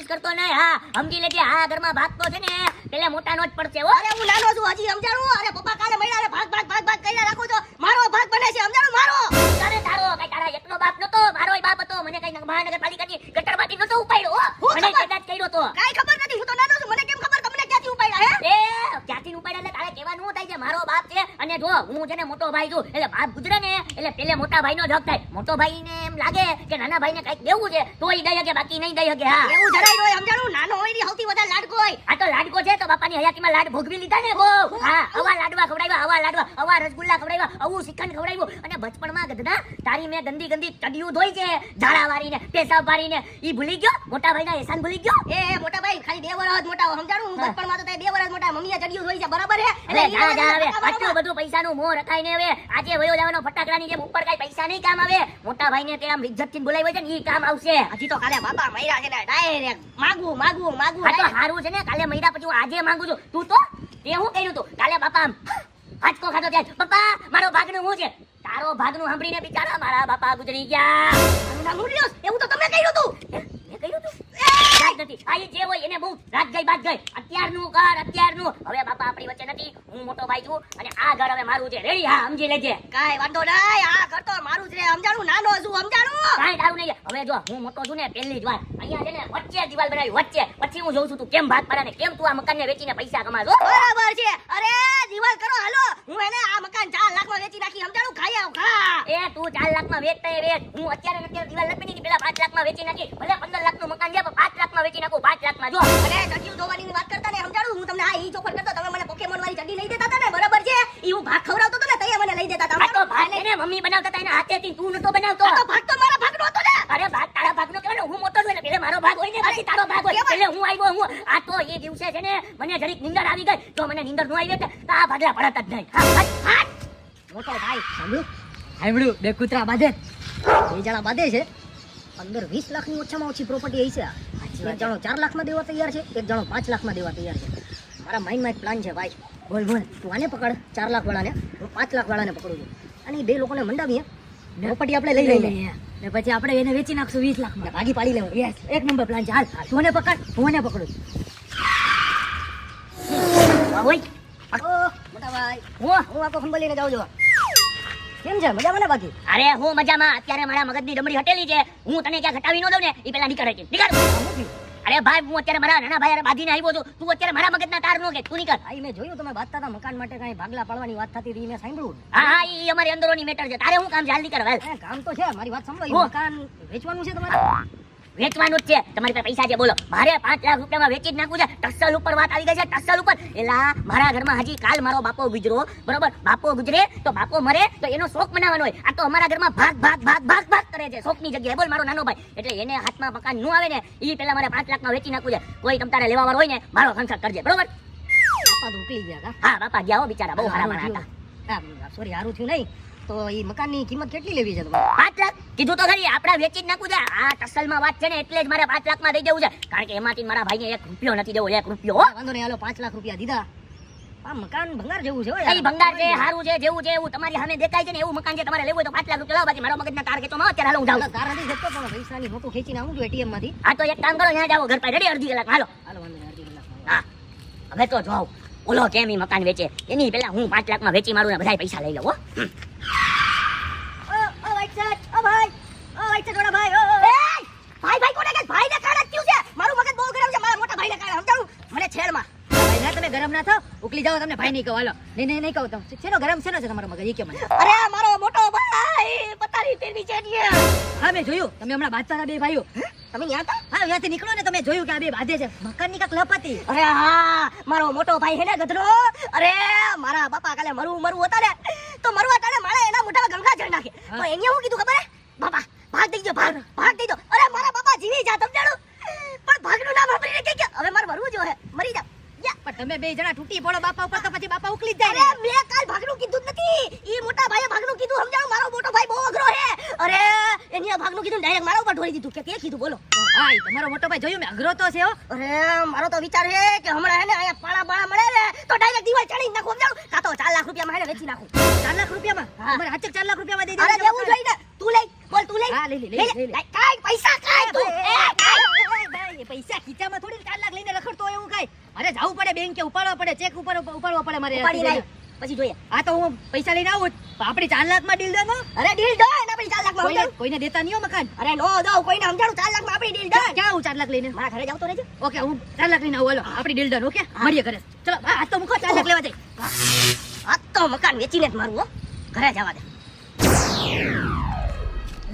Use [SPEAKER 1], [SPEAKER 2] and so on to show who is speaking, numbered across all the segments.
[SPEAKER 1] કોશિશ કરતો નહીં. હા સમજી લેજે આ ઘરમાં ભાગતો છે ને પેલા મોટાનો જ પડશે હો.
[SPEAKER 2] અરે હું નાનો છું હજી સમજાણું? અરે પપ્પા કાલે મળ્યા અરે ભાગ ભાગ ભાગ ભાગ કરીને રાખો છો. મારો ભાગ બને છે સમજાણું? મારો?
[SPEAKER 1] તારે તારો કઈ તારા એકનો બાપ નતો મારો બાપ હતો. મને કઈ મહાનગરપાલિકાની ગટરમાંથી નતો ઉપાડ્યો હો.
[SPEAKER 2] હું
[SPEAKER 1] મને કદાચ કર્યો તો.
[SPEAKER 2] કઈ ખબર નથી હું તો નાનો છું. મને કેમ ખબર? તમને ક્યાંથી ઉપાડ્યા હે?
[SPEAKER 1] એ ક્યાંથી ઉપાડ્યા? એટલે તારે કહેવાનું થાય છે? મારો બાપ છે અને જો હું છે ને મોટો ભાઈ છું એટલે બાપ ગુજરે ને એટલે પેલે મોટા ભાઈનો નો હક થાય. મોટો ભાઈને એમ લાગે કે નાના ભાઈને કંઈક દેવું છે તો ઈ દઈ શકે બાકી નહીં દઈ શકે હા.
[SPEAKER 2] એવું જરાય ન હોય સમજાણું? નાનો હોયની સૌથી વધારે લાડકો હોય.
[SPEAKER 1] આ તો લાડકો છે તો બાપાની હયાતીમાં લાડ ભોગવી લીધા ને બહુ. હા આવા લાડવા ખવડાવ્યા આવા લાડવા આવા રસગુલ્લા ખવડાવ્યા આવું શ્રીખંડ ખવડાવ્યું. અને બચપણમાં ગધડા તારી મેં ગંદી ગંદી ચડિયું ધોઈ છે ઝાડા વાળીને પેશાબ વાળીને ઈ ભૂલી ગયો? મોટા ભાઈના એહસાન ભૂલી ગયો?
[SPEAKER 2] એ મોટા ભાઈ ખાલી બે વર્ષ મોટા સમજાણું? હું બચપણમાં તો તે બે વર્ષ મોટા મમ્મીએ ચડિયું ધોઈ છે બરાબર હે
[SPEAKER 1] એટલે
[SPEAKER 2] ઈ
[SPEAKER 1] જા જા હવે. આટલું બધું પૈસાનું મોં રખાઈને હવે. આજે વયો જવાનો ફટાકડાની જેમ ઉપર કઈ પૈસા નહીં કામ આવે. મોટા ભાઈને તે આમ ઇજ્જતથી બોલાવ્યો છે ને ઈ કામ આવશે.
[SPEAKER 2] હજી તો કાલે બાપા મયરા છે ને ડાયરેક્ટ માગું માગું માગું
[SPEAKER 1] આ તો હારું છે ને કાલે મહિના પછી હું આજે માંગુ છું. તું તો તે હું કર્યું તું? કાલે બાપા આમ આંચકો ખાધો ત્યારે પપ્પા મારો ભાગનું હું છે? તારો ભાગનું સાંભળીને બિચારા મારા બાપા ગુજરી ગયા.
[SPEAKER 2] એવું તો તમે કર્યું તું?
[SPEAKER 1] કાંઈ જ હોય એને બહુ રાત ગઈ બાદ ગઈ. અત્યારનું કર અત્યારનું. હવે બાપા આપણી વચ્ચે નથી. હું મોટો ભાઈ છું અને આ ઘર હવે મારું છે. રેડી હા સમજી લેજે.
[SPEAKER 2] કાઈ વાંધો નહીં. આ ઘર તો મારું છે સમજાણું? નાનો છું. સમજાણું?
[SPEAKER 1] કાઈ તારું નહીં. હવે જો હું મોટો છું ને પહેલી જ વાર. અહીંયા છે ને વચ્ચે દિવાલ બનાવી વચ્ચે. પછી હું જોઉં છું તું કેમ ભાગ પાડે ને કેમ તું આ મકાનને વેચીને પૈસા કમાશો
[SPEAKER 2] બરાબર છે. અરે દિવાલ કરો. હાલો. હું એને આ મકાન ચાર લાખમાં વેચી નાખી. સમજાણું?
[SPEAKER 1] તું ચાર લાખમાં વેચતા એ વેચ. હું અત્યારે અત્યારે દિવાલ લપી દીધી. પેલા પાંચ લાખમાં વેચી નાખી. ભલે પંદર લાખનું મકાન છે પણ પાંચ લાખમાં વેચી નાખું. પાંચ લાખમાં જો.
[SPEAKER 2] અને ચડ્યું જોવાની વાત કરતા ને સમજાડું હું તમને આ ઈ ચોખર કરતો તમે મને પોકેમોન વાળી ચડ્ડી લઈ દેતા હતા ને બરાબર છે? ઈ હું ભાગ ખવડાવતો હતો ને તઈએ મને લઈ દેતા હતા
[SPEAKER 1] તો ભાગ એને મમ્મી બનાવતા હતા એના હાથેથી તું નતો બનાવતો.
[SPEAKER 2] તો ભાગ તો મારા ભાગનો હતો ને.
[SPEAKER 1] અરે ભાગ તારા ભાગનો નો ને હું મોટો છું ને પેલે મારો ભાગ હોય ને પછી તારો ભાગ હોય. એટલે હું આવ્યો હું. આ તો એ દિવસે છે ને મને જરીક નીંદર આવી ગઈ. તો મને નીંદર ન આવી ને તો આ ભાગલા પડત જ નહીં.
[SPEAKER 2] મોટો ભાઈ સાંભળ્યું? સાંભળ્યું બે કૂતરા બાંધે બે જણા બાંધે છે. પંદર વીસ લાખની ઓછામાં ઓછી પ્રોપર્ટી આવી છે. એક જણો ચાર લાખમાં દેવા તૈયાર છે એક જણો પાંચ લાખમાં દેવા તૈયાર છે. મારા માઇન્ડમાં એક પ્લાન છે ભાઈ. બોલ બોલ. તું આને પકડ ચાર લાખ વાળાને હું પાંચ લાખ વાળાને પકડું છું. અને એ બે લોકોને મંડાવીએ. પ્રોપર્ટી આપણે લઈ લઈએ.
[SPEAKER 3] ને પછી આપણે એને વેચી નાખશું વીસ લાખ
[SPEAKER 2] અને ભાગી પાડી લેવું
[SPEAKER 3] યસ એક નંબર પ્લાન છે. હાલ તું એને પકડ હું એને પકડું છું.
[SPEAKER 2] મોટા ભાઈ. હું હું આખો ખંભલીને જાઉં છું. કેમ છે? મજામાં ને બાકી?
[SPEAKER 1] અરે હું મજામાં. અત્યારે મારા મગજની ડમરી હટેલી છે. હું તને ક્યાં ઘટાવી ન દઉં ને? એ પેલા નીકળે છે નીકળ! અરે ભાઈ હું અત્યારે મારા નાના ભાઈ બાંધીને આવ્યો છું. તું અત્યારે મારા મગજના તાર નો કે. તું નીકળ.
[SPEAKER 2] ભાઈ મેં જોયું તમે બાંધતા હતા મકાન માટે કઈ ભાગલા પાડવાની વાત થતી હતી મેં સાંભળ્યું
[SPEAKER 1] હા હા એ અમારી અંદરોની મેટર છે. તારે હું કામ જલ્દી કરવા વેલ
[SPEAKER 2] કામ તો છે મારી વાત સાંભળો. મકાન વેચવાનું છે તમારે?
[SPEAKER 1] વેચવાનું જ છે. તમારી પાસે પૈસા છે બોલો. મારે પાંચ લાખ રૂપિયામાં વેચી જ નાખવું છે. ટસલ ઉપર વાત આવી ગઈ છે ટસલ ઉપર. એલા મારા ઘરમાં હજી કાલ મારો બાપો ગુજરો. બરોબર? બાપો ગુજરે તો બાપો મરે તો એનો શોખ મનાવવાનો હોય. આ તો અમારા ઘરમાં ભાગ ભાગ ભાગ ભાગ ભાગ કરે છે શોખની જગ્યાએ. બોલ મારો નાનો ભાઈ. એટલે એને હાથમાં મકાન ન આવે ને એ પેલા મારે પાંચ લાખમાં વેચી નાખવું છે. કોઈ તમતારે લેવા વાળો હોય ને મારો સંસાર કરજે. બરોબર?
[SPEAKER 2] બાપા તો ગયા
[SPEAKER 1] હા બાપા ગયા હો બિચારા. બહુ હારા હતા.
[SPEAKER 2] સોરી હારું થયું નહીં. તો એ મકાનની કિંમત કેટલી લેવી છે તમારે?
[SPEAKER 1] પાંચ લાખ? કીધું તો ખરી આપડા વેચી જ નાખું છે. આ ટસલમાં વાત છે ને એટલે જ મારે પાંચ લાખમાં દઈ દેવું છે. કારણ કે એમાંથી મારા ભાઈને એક રૂપિયો નથી દેવો એક રૂપિયો
[SPEAKER 2] વાંધો નહીં હાલો પાંચ લાખ રૂપિયા દીધા. આ મકાન ભંગાર જેવું છે
[SPEAKER 1] કઈ ભંગાર છે જેવું છે એવું. તમારી સામે દેખાય છે ને એવું મકાન છે તમારે લેવું હોય તો પાંચ લાખ રૂપિયા બાકી મારો મગજના તાર ખેંચો માં અત્યારે હાલો હું જાઉં.
[SPEAKER 2] તાર નથી શકતો પણ પૈસાની મોટું ખેંચીને આવું છું એટીએમમાંથી
[SPEAKER 1] આ તો એક કામ કરો ત્યાં જાઓ ઘર પાસે. રેડી અડધી કલાક. હાલો.
[SPEAKER 2] હાલો વાંધો અડધી કલાકમાં
[SPEAKER 1] હા. હવે તો જોઉં ઓલો કેમ મકાન વેચે. એની પેલા હું પાંચ લાખમાં વેચી મારું ને બધા પૈસા લઈ લઉં
[SPEAKER 2] ગરમ ને
[SPEAKER 3] થાવ ઉકલી જાઓ તમને ભાઈ નહીં કહો. હાલો. નહીં નહીં નહીં કહું તમે શેનો ગરમ છે તમારો મગજ? કે મને.
[SPEAKER 2] અરે મારો મોટો ભાઈ પતારી ફેરવી છે
[SPEAKER 3] હા મેં જોયું. તમે હમણાં હતા બે ભાઈઓ.
[SPEAKER 2] તમે ન્યા હતા?
[SPEAKER 3] હા ત્યાંથી નીકળો ને તમે જોયું કે આ બે બાંધે છે. મકાનની કાક લપ હતી.
[SPEAKER 2] અરે હા મારો મોટો ભાઈ હે ને ગધરો. અરે મારા બાપા કાલે મરવું મરવું હતા ને તો મરવા ટાણે મારે એના મોઢામાં ગંગા જળ નાખે. તો એને હું કીધું ખબર હે? બાપા ભાગ દઈ દો ભાગ ભાગ દઈ દો અરે મારા બાપા જીવી જા સમજાણું? પણ ભાગનું નામ સાંભળીને કે કે હવે મારે મરવું જો હે મરી જા.
[SPEAKER 3] પણ તમે બે જણા તૂટી પડો બાપા ઉપર તો પછી બાપા ઉકલી જાય ને.
[SPEAKER 2] મેં કાલ ભાગનું કીધું નથી ઈ મોટા ભાઈએ ભાગનું કીધું સમજાણું મારો મોટો ભાઈ બહુ અઘરો હે અરે એની આ ભાગનું કીધું મારા ઉપર દીધું કે કે કીધું બોલો?
[SPEAKER 3] હા તમારો મોટો ભાઈ જોયું મેં અઘરો તો છે હો.
[SPEAKER 2] અરે મારો તો વિચાર છે કે હમણાં હે ને અહીંયા પાળા બાળા મળે ને તો ડાયરેક્ટ દિવાલ ચડી નાખું સમજાવ? કા તો ચાર લાખ રૂપિયામાં હે ને વેચી નાખું.
[SPEAKER 3] ચાર લાખ રૂપિયામાં?
[SPEAKER 2] હા.
[SPEAKER 3] તમારે હાચક ચાર લાખ રૂપિયામાં દઈ
[SPEAKER 2] અરે દેવું જોઈએ ને. તું લઈ બોલ તું લઈ.
[SPEAKER 3] હા, લઈ લે, લઈ લે, લઈ લે.
[SPEAKER 2] કાઈ પૈસા કાઈ તું. એ કાઈ.
[SPEAKER 3] ભાઈ પૈસા ખીચામાં થોડી ચાર લાખ લઈને રખડતો એવું કાઈ? અરે જવું પડે બેંકે ઉપાડવા પડે ચેક ઉપર ઉપાડવા પડે મારે
[SPEAKER 2] ઉપાડી પછી જોઈએ.
[SPEAKER 3] આ તો હું પૈસા લઈને આવું આપડી પણ લાખમાં ડીલ દો
[SPEAKER 2] અરે ડીલ દો ચાર લાખમાં
[SPEAKER 3] કોઈને કોઈને દેતા નહીં હો મકાન.
[SPEAKER 2] અરે નો દો કોઈને સમજાણું? ચાર લાખમાં આપણી ડીલ ડન
[SPEAKER 3] ક્યાં આવું ચાર લાખ લઈને?
[SPEAKER 2] મારા ઘરે જાવ તો રહેજો.
[SPEAKER 3] ઓકે હું ચાર લાખ લઈને આવું હાલો. આપણી ડીલ ડન ઓકે? મળીએ ઘરે. ચલો આ તો મૂકો ચાર લાખ લેવા જાય
[SPEAKER 2] આ તો મકાન વેચીને જ મારું હો. ઘરે જવા દે.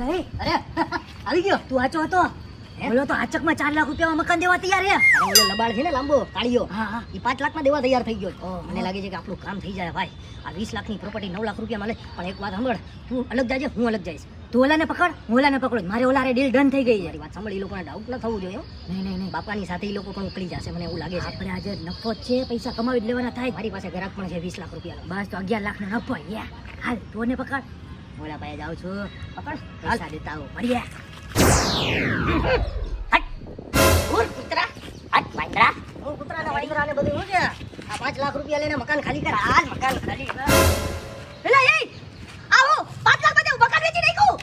[SPEAKER 1] નહીં અરે આવી ગયો. તું આચો હતો? બોલો તો આચકમાં ચાર લાખ રૂપિયામાં મકાન દેવા તૈયાર છે
[SPEAKER 2] બોલો લબાડ છે ને લાંબો કાળિયો.
[SPEAKER 1] હા હા.
[SPEAKER 2] એ પાંચ લાખમાં દેવા તૈયાર થઈ ગયો. મને લાગે છે કે આપણું કામ થઈ જાય ભાઈ. આ વીસ લાખની પ્રોપર્ટી નવ લાખ રૂપિયા મળે પણ એક વાત સાંભળ તું અલગ જાજે હું અલગ જઈશ
[SPEAKER 1] તું ઓલાને પકડ ઓલાને પકડો. મારે ઓલારે ડીલ ડન થઈ ગઈ છે.
[SPEAKER 2] વાત સાંભળ એ લોકોને ડાઉટ ન થવું જોઈએ.
[SPEAKER 1] નહીં નહીં નહીં.
[SPEAKER 2] બાપાની સાથે એ લોકો પણ ઉકળી જશે મને એવું લાગે છે.
[SPEAKER 1] આપણે આજે નફો છે પૈસા કમાવી જ લેવાના થાય.
[SPEAKER 2] મારી પાસે ગ્રાહક પણ છે વીસ લાખ રૂપિયા
[SPEAKER 1] બસ તો અગિયાર લાખનો નફો યા હાલ તું ઓને પકડ.
[SPEAKER 2] ઓલા ભાઈ જાઉં છું. પકડ.
[SPEAKER 1] પૈસા દેતા આવો. મળીએ
[SPEAKER 2] કૂતરા. હટ વાંદરા. હું કૂતરાને વાંદરાને બધું હું છે આ પાંચ લાખ રૂપિયા લઈને મકાન ખાલી કર. આ મકાન ખાલી એ આવો પાંચ લાખમાં મકાન વેચી નાખ્યું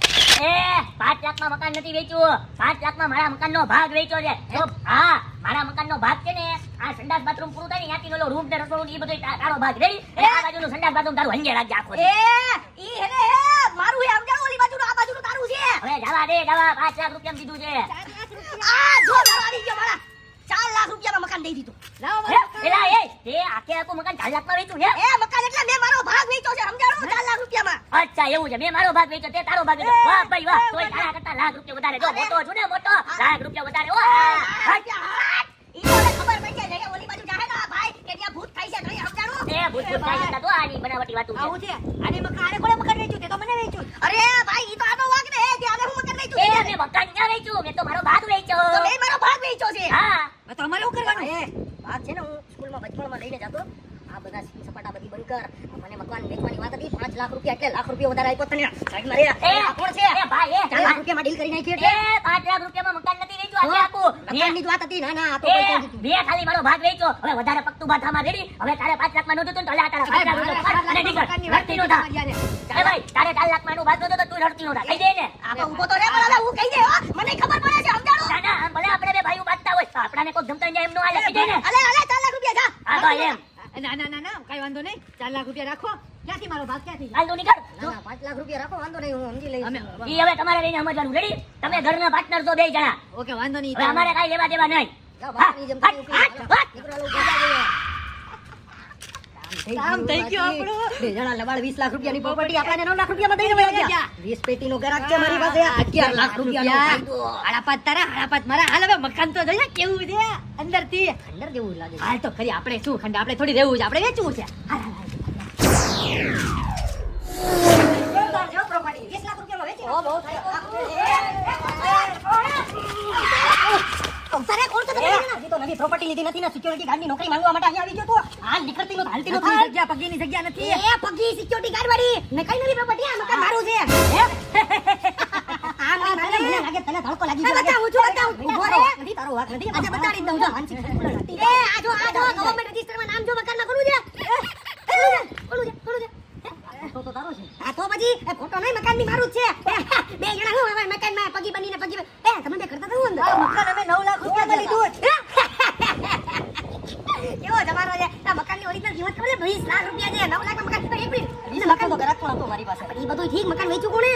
[SPEAKER 2] એ પાંચ લાખમાં મકાન નથી વેચ્યું. પાંચ લાખમાં મારા મકાનનો ભાગ વેચ્યો છે. હા મારા મકાનનો ભાગ છે ને આ સંડાસ બાથરૂમ પૂરું થાય ને ત્યાંથી ઓલો રૂમ ને રસોડું એ બધું તારો ભાગ રહી આ બાજુનું સંડાસ બાથરૂમ તારું હંજે રાખજે આખો એ ઈ હે મારું હે સમજાણું ઓલી બાજુનું આ બાજુનું તારું છે. હવે જવા દે જવા પાંચ લાખ રૂપિયા દીધું છે. આ જો મારો આવી ગયો મારા. લાખ રૂપિયામાં મકાન દઈ દીધું. એલા એ તે આખે આખું મકાન ચાર લાખમાં વેચ્યું હે? એ મકાન એટલે મેં મારો ભાગ વેચ્યો છે સમજાણો? ચાર લાખ રૂપિયામાં. અચ્છા એવું છે. મેં મારો ભાગ વેચ્યો તે તારો ભાગ વેચ્યો. વાહ ભાઈ વાહ. તોય તારા કરતા લાખ રૂપિયા વધારે. જો મોટો છું ને મોટો. લાખ રૂપિયા વધારે ઓ ઈ તો ખબર પડી જાય ઓલી બાજુ જાહે ને ભાઈ કે ત્યાં ભૂત થાય છે તો સમજાણું? એ ભૂત ભૂત થાય છે તો આની બનાવટી વાતું છે.
[SPEAKER 3] આવું છે? આને મકાન કોણે મકાન વેચ્યું તે તો મને વેચ્યું
[SPEAKER 2] અરે ભાઈ ઈ તો આનો વાગ ને તે આને હું મકાન વેચ્યું એ મેં મકાન ક્યાં વેચ્યું મેં તો મારો ભાગ વેચ્યો તો મેં મારો ભાગ વેચ્યો છે હા
[SPEAKER 3] હવે તો અમારે શું કરવાનું
[SPEAKER 2] એ વાત છે ને હું સ્કૂલમાં બચપણમાં લઈને જતો આ બધા સીટી સપાટા બધી બંધ કર. મને મકાન વેચવાની વાત હતી 5 લાખ રૂપિયા એટલે લાખ રૂપિયા વધારે આપ્યો તને. સાઈડમાં રે આ કોણ છે? એ ભાઈ એ ચાર લાખ રૂપિયામાં ડીલ કરી નાખી એટલે. એ પાંચ લાખ રૂપિયામાં મકાન નથી વેચ્યું આજે આપો. મકાનની જ વાત હતી. ના ના આ તો બે ખાલી મારો ભાગ વેચ્યો. હવે વધારે પકતું બાથામાં રેડી. હવે તારે 5 લાખમાં નોતું તો આ તારા પાંચ લાખ અને નીકળ. રડતી નો થા. ભાઈ તારે ચાર લાખમાં એનું ભાગ નહોતો તો તું રડતી નો થા. કહી દે ને. આ ઊભો તો રે પણ હું કહી દે હો. મને ખબર પડે છે સમજાડો ના ના ભલે આપણે બે ભાઈઓ બાંધતા હોય. આપણાને કોઈ જમતા જાય એમ નો આલે કહી દે ને. અલે અલે 4 લાખ રૂપિયા જા. આ ભાઈ એમ.
[SPEAKER 3] ના ના ના ના કઈ વાંધો નહીં. ચાર લાખ રૂપિયા રાખો. ક્યાંથી મારો ભાગ ક્યાંથી
[SPEAKER 2] હાલ તું નીકળ. ના પાંચ લાખ રૂપિયા રાખો વાંધો નહીં હું સમજી લઈશ. ઈ હવે તમારે લઈને સમજવાનું. રેડી તમે ઘરના પાર્ટનર છો બે જણા.
[SPEAKER 3] ઓકે વાંધો નહીં
[SPEAKER 2] અમારે કઈ લેવા દેવા નહીં.
[SPEAKER 3] કામ થઈ ગયું આપણું.
[SPEAKER 2] બે જણા લબાડ 20 લાખ રૂપિયાની પ્રોપર્ટી આપણને 9 લાખ રૂપિયામાં દઈ દેવા ગયા. 20 પેટીનો ગ્રાહક છે મારી પાસે. 11 લાખ રૂપિયાનો ફાયદો.
[SPEAKER 3] હાડાપાત તારા હાડાપાત મારા. હાલ હવે મકાન તો જોઈએ કેવું છે અંદરથી.
[SPEAKER 2] ખંડર જેવું લાગે
[SPEAKER 3] હાલ તો ખરી આપણે શું ખંડ આપણે થોડી રહેવું છે. આપણે વેચવું છે. હાલ, હાલ,
[SPEAKER 2] property. 20 લાખ રૂપિયામાં વેચી નાખો. અવતારે કોણ તો તમે? તો નવી પ્રોપર્ટી લીધી નથી ને security ગાર્ડની નોકરી માંગવા માટે અહીંયા આવી ગયો તો હાલ નીકળતી નો હાલતી
[SPEAKER 3] નો જગ્યા પગીની જગ્યા નથી
[SPEAKER 2] એ પગી security ગાર્ડ વાળી. ને કઈ નવી પ્રોપર્ટી આ મકાન મારું છે. આ મને માને, લાગે તને ધડકો લાગી ગયો બતાવું છું બતાવું ઊભો રે નથી તારો વાક નથી. આજે બતાડી દઉં જો. એ, આ જો, આ જો, ગવર્નમેન્ટ register માં નામ જો મકાનમાં કોનું છે? કોનું છે? કોનું છે? તો તો તારો છે. આ તો પછી ફોટો નહીં મકાનની મારું જ છે. બે જણા હું હવે મકાનમાં પગી બનીને પગી એ, તમે બે કરતા હતા હું અંદર?
[SPEAKER 3] આ મકાન અમે 9 લાખ રૂપિયા લીધું
[SPEAKER 2] કેવો તમારો છે? આ મકાનની ઓરિજિનલ કિંમત ખબર છે? 20 લાખ રૂપિયા છે 9 લાખ મકાન એક મિનિટ 20 લાખ તો ગ્રાહક પણ હતો મારી પાસે. પણ ઈ બધું ઠીક મકાન વેચ્યું કોણે?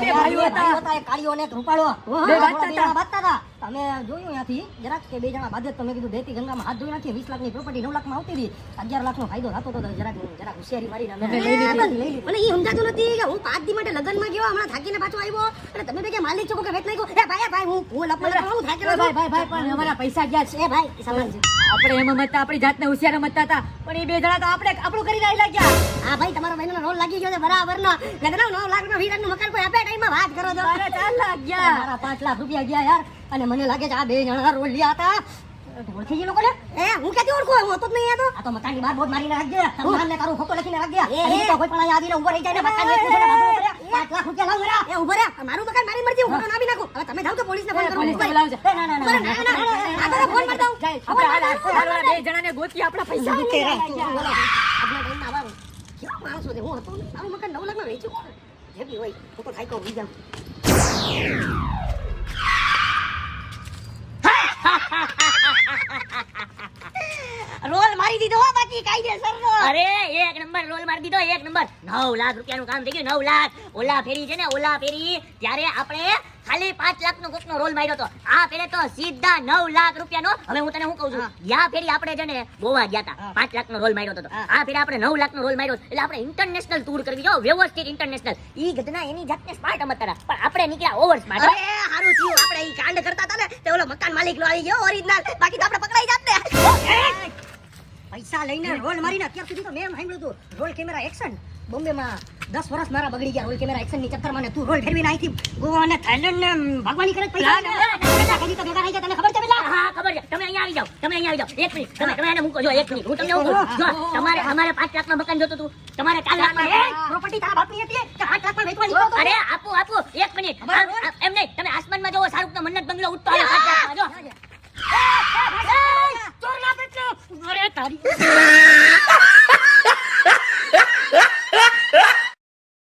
[SPEAKER 3] બે ભાઈઓ હતા.
[SPEAKER 2] કાળીઓ ને એક રૂપાળો
[SPEAKER 3] બે બાજતા
[SPEAKER 2] બે જણા હતા. તમે જોયું ત્યાંથી જરાક કે બે જણા બાદે તમે કીધું દેતી ગંગામાં હાથ ધોઈ નાખીએ વીસ લાખની પ્રોપર્ટી નવ લાખમાં આવતી હતી. 11 લાખનો ફાયદો થતો હતો જરાક જરાક હોશિયારી મારીને અમે લઈ લીધી. મને એ સમજાતું નથી કે હું પાંચ દી માટે લગનમાં ગયો હમણાં થાકીને પાછો આવ્યો. અને તમે બે કે માલિક છો કે વેચ નાખ્યો? એ ભાઈ ભાઈ હું હું થાકેલો
[SPEAKER 3] ભાઈ ભાઈ ભાઈ પણ અમારા પૈસા ગયા છે.
[SPEAKER 2] એ ભાઈ સમજ
[SPEAKER 3] આપણે એમાં મતતા આપણી જાતને હોશિયાર મતતા હતા. પણ એ બે જણા તો આપણે આપણું કરી રહેલા ગયા
[SPEAKER 2] હા ભાઈ તમારો મહિનાનો રોલ લાગી ગયો છે બરાબર નો લગ્ન નવ લાખનું વીરનું મકાન કોઈ આપે ટાઈમમાં વાત કરો છો.
[SPEAKER 3] અરે ચાર લાખ ગયા
[SPEAKER 2] મારા પાંચ લાખ રૂપિયા ગયા યાર. અને મને લાગે છે આ બે જણા રોલ લ્યા હતા. ઓળખી ગઈ લોકોને એ હું ક્યાંથી ઓળખું હું હતો જ નહીં આ તો આ તો બહાર બોર્ડ મારીને રાખજે તારું નામ ફોટો લખીને રાખજે અને તો કોઈ પણ અહીંયા આવીને ઊભો રહી જાય ને મકાન ને બાબુ ઊભો. પાંચ લાખ રૂપિયા લાવ જરા. એ ઊભો રહે મારું મકાન મારી મરજી હું ના આપી નાખું હવે તમે જાઓ તો પોલીસને ફોન કરો
[SPEAKER 3] પોલીસને
[SPEAKER 2] ભાઈ. ના ના ના ના ના, ના, ના, ના, તો ફોન કરી દઉં
[SPEAKER 3] આપણે બે જણાને ગોતી આપણા પૈસા
[SPEAKER 2] તેરા,
[SPEAKER 3] ગયા.
[SPEAKER 2] તું બોલો. આજના કેવા માણસો છે? હું હતો મારું મકાન નવ લાખમાં વેચ્યું કોણ? જે બી હોય, હું તો ખાઈ ઊંઘી જાઉં. હા, હા, મારી દીધો હો બાકી કાયદેસરનો
[SPEAKER 1] અરે એક નંબર રોલ મારી દીધો એક નંબર. 9 લાખ રૂપિયાનું કામ થઈ ગયું 9 લાખ. ઓલા ફેરી છે ને ઓલા ફેરી ત્યારે આપણે ખાલી 5 લાખ નો કોકનો રોલ માર્યો હતો આ ફેરે તો સીધા નવ લાખ રૂપિયાનો હવે હું તને શું કહું છું? યા ફેરી આપણે છે ને ગોવા ગયા હતા 5 લાખ નો રોલ માર્યો હતો આ ફેરે આપણે 9 લાખ નો રોલ માર્યો એટલે આપણે ઇન્ટરનેશનલ ટૂર કરવી જો વ્યવસ્થિત ઇન્ટરનેશનલ ઈ ઘટના એની જાતને સ્માર્ટ અમતરા પણ આપણે નીકળ્યા ઓવર સ્માર્ટ
[SPEAKER 2] અરે હારું થયું. આપણે ઈ કાંડ કરતા હતા ને તે ઓલો મકાન માલિક નો આવી ગયો ઓરિજિનલ બાકી તો આપણે પકડાઈ જાત ને. પૈસા લઈને રોલ મારીને અત્યાર સુધી તો મેં એમ સાંભળ્યું હતું રોલ કેમેરા એક્શન બોમ્બેમાં દસ વર્ષ મારા બગડી ગયા રોલ કેમેરા એક્શનની ચક્કરમાં ને તું રોલ ફેરવી નાખી ગોવા અને થાઈલેન્ડ ને ભગવાની કરે પૈસા તો ભેગા થઈ તને ખબર છે પેલા?
[SPEAKER 1] હા ખબર છે. તમે અહીંયા આવી જાઓ તમે અહીંયા આવી જાઓ. એક મિનિટ તમે તમે એને મૂકો જો એક મિનિટ. હું તમને હું જો તમારે અમારે પાંચ લાખમાં મકાન જોતું હતું. તમારે ચાર લાખમાં
[SPEAKER 2] પ્રોપર્ટી તારા બાપની હતી કે પાંચ લાખમાં વેચવાની કહો
[SPEAKER 1] અરે આપો આપો. એક મિનિટ. એમ નહીં. તમે આસમાનમાં જોવો શાહરૂખ નો મન્નત બંગલો ઉઠતો આવે પાંચ લાખમાં જો.
[SPEAKER 2] ચોર લાગે છે. અરે તારી